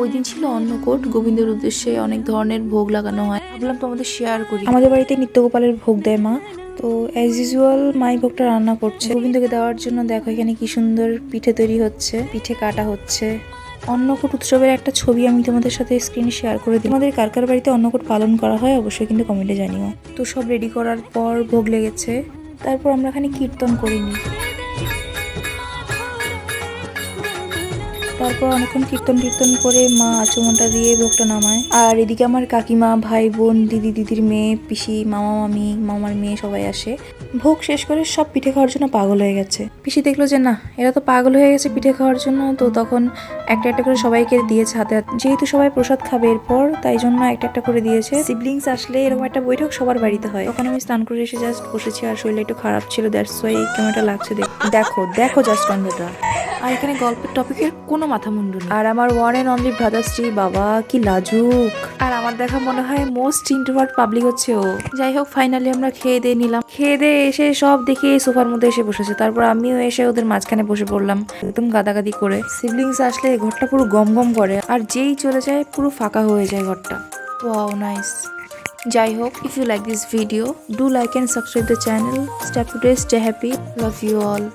ওই দিন ছিল অন্নকোট। গোবিন্দের উদ্দেশ্যে অনেক ধরনের ভোগ লাগানো হয়। ভাবলাম তোমাদের শেয়ার করি। আমাদের বাড়িতে নিত্যগোপালের ভোগ দেয় মা। তো অ্যাজ ইউজুয়াল মাই ভোগটা রান্না করছে। গোবিন্দকে দেওয়ার জন্য দেখো এখানে কি সুন্দর পিঠে তৈরি হচ্ছে, পিঠে কাটা হচ্ছে। অন্নকূট উৎসবের একটা ছবি আমি তোমাদের সাথে স্ক্রিনে শেয়ার করে দিই। আমাদের কার কার বাড়িতে অন্নকূট পালন করা হয় অবশ্যই কিন্তু কমেন্টে জানিও। তো সব রেডি করার পর ভোগ লেগেছে। তারপর আমরা এখানে কীর্তন করিনি। তারপর অনেকক্ষণ কীর্তন কীর্তন করে মা আচমনটা দিয়ে ভোগটা নামায়। আর এদিকে আমার কাকিমা, ভাই, বোন, দিদি, দিদির মেয়ে, পিসি, মামা, মামি, মামার মেয়ে সবাই আসে। ভোগ শেষ করে সব পিঠে খাওয়ার জন্য পাগল হয়ে গেছে। পিসি দেখল যে, না, এরা তো পাগল হয়ে গেছে পিঠে খাওয়ার জন্য। তো তখন একটা একটা করে সবাইকে দিয়েছে হাতে হাতে। যেহেতু সবাই প্রসাদ খাবে এরপর, তাই জন্য একটা একটা করে দিয়েছে। সিবলিংস আসলে এরকম একটা বৈঠক সবার বাড়িতে হয়। তখন আমি স্নান করে এসে জাস্ট বসেছি আর শরীরটা একটু খারাপ ছিল দ্যাটস ওয়াই কেমনটা লাগছে দেখ- দেখো দেখো জাস্ট কন্ডটা আর এখানে গল্পের টপিকের কোনো মাথা মুন্ডু নেই। আর আমার ওয়ান অ্যান্ড অনলি ব্রাদার স্ত্রী বাবা কি লাজুক। আর আমার দেখা মনে হয় মোস্ট ইন্ট্রোভার্ট পাবলিক হচ্ছে ও। যাই হোক ফাইনালি আমরা খেয়ে দিয়ে নিলাম। খেয়ে দিয়ে এসে সব দেখে সোফার মধ্যে এসে বসেছে। তারপর আমিও এসে ওদের মাঝখানে বসে পড়লাম। একদম গাদাগাদি করে। সিবলিংস আসলে ঘরটা পুরো গম গম করে। আর যেই চলে যায় পুরো ফাঁকা হয়ে যায় ঘরটা। ওয়াও নাইস যাই হোক if you like this video do like and subscribe the channel stay today stay happy love you all